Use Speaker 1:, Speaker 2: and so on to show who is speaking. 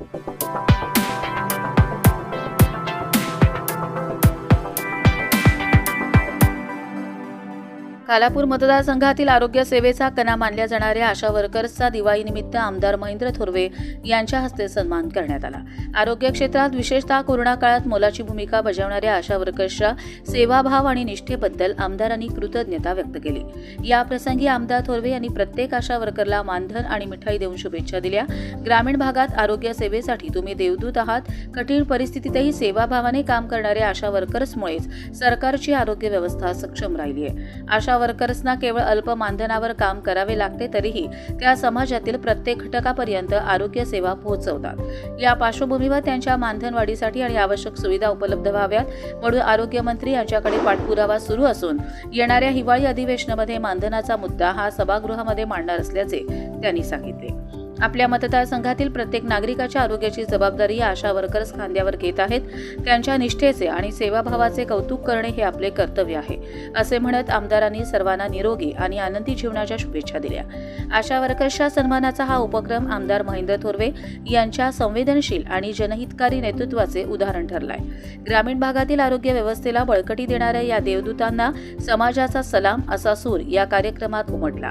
Speaker 1: Thank you. Khalapur मतदारसंघातील आरोग्य सेवेचा कणा मानल्या जाणाऱ्या आशा वर्कर्सचा दिवाळीनिमित्त आमदार महेंद्र थोरवे यांच्या हस्ते सन्मान करण्यात आला. आरोग्य क्षेत्रात विशेषतः कोरोना काळात मोलाची भूमिका बजावणाऱ्या आशा वर्कर्सच्या सेवाभाव आणि निष्ठेबद्दल आमदारांनी कृतज्ञता व्यक्त केली. या प्रसंगी आमदार थोरवे यांनी प्रत्येक आशा वर्करला मानधन आणि मिठाई देऊन शुभेच्छा दिल्या. ग्रामीण भागात आरोग्य सेवेसाठी तुम्ही देवदूत आहात. कठीण परिस्थितीतही सेवाभावाने काम करणाऱ्या आशा वर्कर्समुळेच सरकारची आरोग्य व्यवस्था सक्षम राहिली आहे. आशा वर्कर्सना केवळ अल्प मानधनावर काम करावे लागते तरीही त्या समाजातील प्रत्येक घटकापर्यंत आरोग्य सेवा पोहोचवतात. या पार्श्वभूमीवर त्यांच्या मानधनवाढीसाठी आणि आवश्यक सुविधा उपलब्ध व्हाव्यात. म्हणून आरोग्यमंत्री यांच्याकडे पाठपुरावा सुरू असून येणाऱ्या हिवाळी अधिवेशनामध्ये मानधनाचा मुद्दा हा सभागृहामध्ये मांडणार असल्याचे त्यांनी सांगितले. आपल्या मतदारसंघातील प्रत्येक नागरिकाच्या आरोग्याची जबाबदारी या आशा वर्कर्स खांद्यावर घेत आहेत. त्यांच्या निष्ठेचे आणि सेवाभावाचे कौतुक करणे हे आपले कर्तव्य आहे. असे म्हणत आमदारांनी सर्वांना निरोगी आणि आनंदी जीवनाच्या शुभेच्छा दिल्या. आशा वर्कर्सच्या सन्मानाचा हा उपक्रम आमदार महेंद्र थोरवे यांच्या संवेदनशील आणि जनहितकारी नेतृत्वाचे उदाहरण ठरलाय. ग्रामीण भागातील आरोग्य व्यवस्थेला बळकटी देणाऱ्या या देवदूतांना समाजाचा सलाम असा सूर या कार्यक्रमात उमटला.